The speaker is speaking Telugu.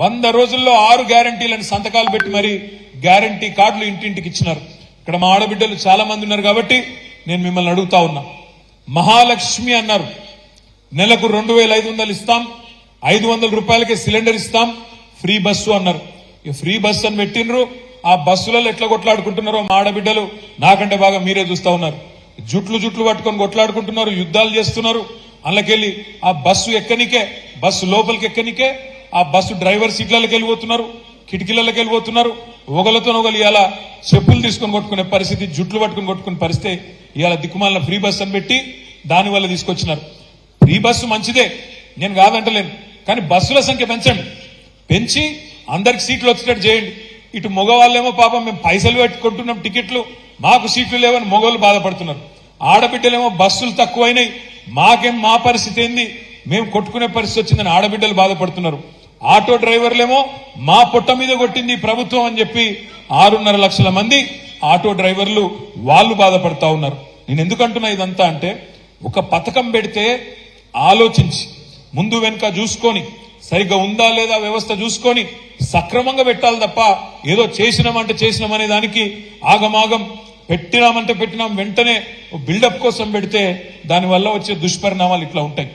వంద రోజుల్లో ఆరు గ్యారంటీలను సంతకాలు పెట్టి మరి గ్యారంటీ కార్డులు ఇంటింటికి ఇచ్చినారు. ఇక్కడ మా ఆడబిడ్డలు చాలా మంది ఉన్నారు కాబట్టి నేను మిమ్మల్ని అడుగుతా ఉన్నా. మహాలక్ష్మి అన్నారు నెలకు రెండు వేల ఐదు వందలు ఇస్తాం ఐదు వందల రూపాయలకే సిలిండర్ ఇస్తాం ఫ్రీ బస్సు అన్నారు. ఈ ఫ్రీ బస్సు అని పెట్టినరు ఆ బస్సులలో ఎట్లా కొట్లాడుకుంటున్నారో మా ఆడబిడ్డలు నాకంటే బాగా మీరే చూస్తా ఉన్నారు. జుట్లు జుట్లు పట్టుకొని కొట్లాడుకుంటున్నారు యుద్ధాలు చేస్తున్నారు. అందులోకెళ్ళి ఆ బస్సు ఎక్కనికే బస్సు లోపలికి ఎక్కనికే ఆ బస్సు డ్రైవర్ సీట్లలోకి వెళ్ళిపోతున్నారు కిటికీలలోకి వెళ్ళిపోతున్నారు. ఒకలతో ఒకరు ఇవాళ చెప్పులు తీసుకొని కొట్టుకునే పరిస్థితి జుట్లు పట్టుకొని కొట్టుకునే పరిస్థితి ఇవాళ దిక్కుమాలిన ఫ్రీ బస్ అని పెట్టి దానివల్ల తీసుకొచ్చినారు. ఫ్రీ బస్సు మంచిదే నేను కాదంటలేను కానీ బస్సుల సంఖ్య పెంచండి. పెంచి అందరికి సీట్లు వచ్చేటట్టు చేయండి. ఇటు మగవాళ్ళేమో పాపం మేము పైసలు పెట్టుకుంటున్నాం టికెట్లు మాకు సీట్లు లేవని మగవాళ్ళు బాధపడుతున్నారు. ఆడబిడ్డలేమో బస్సులు తక్కువైనాయి మాకేం మా పరిస్థితి ఏంది? మేము కొట్టుకునే పరిస్థితి వచ్చిందని ఆడబిడ్డలు బాధపడుతున్నారు. ఆటో డ్రైవర్లేమో మా పొట్ట మీద కొట్టింది ప్రభుత్వం అని చెప్పి ఆరున్నర లక్షల మంది ఆటో డ్రైవర్లు వాళ్ళు బాధపడతా ఉన్నారు. నేను ఎందుకంటున్నా ఇదంతా అంటే ఒక పథకం పెడితే ఆలోచించి ముందు వెనుక చూసుకొని సరిగ్గా ఉందా లేదా వ్యవస్థ చూసుకొని సక్రమంగా పెట్టాలి తప్ప ఏదో చేసినామంటే చేసినామనే దానికి ఆగమాగం పెట్టినామంటే పెట్టినాం వెంటనే బిల్డప్ కోసం పెడితే దానివల్ల వచ్చే దుష్పరిణామాలు ఇట్లా ఉంటాయి.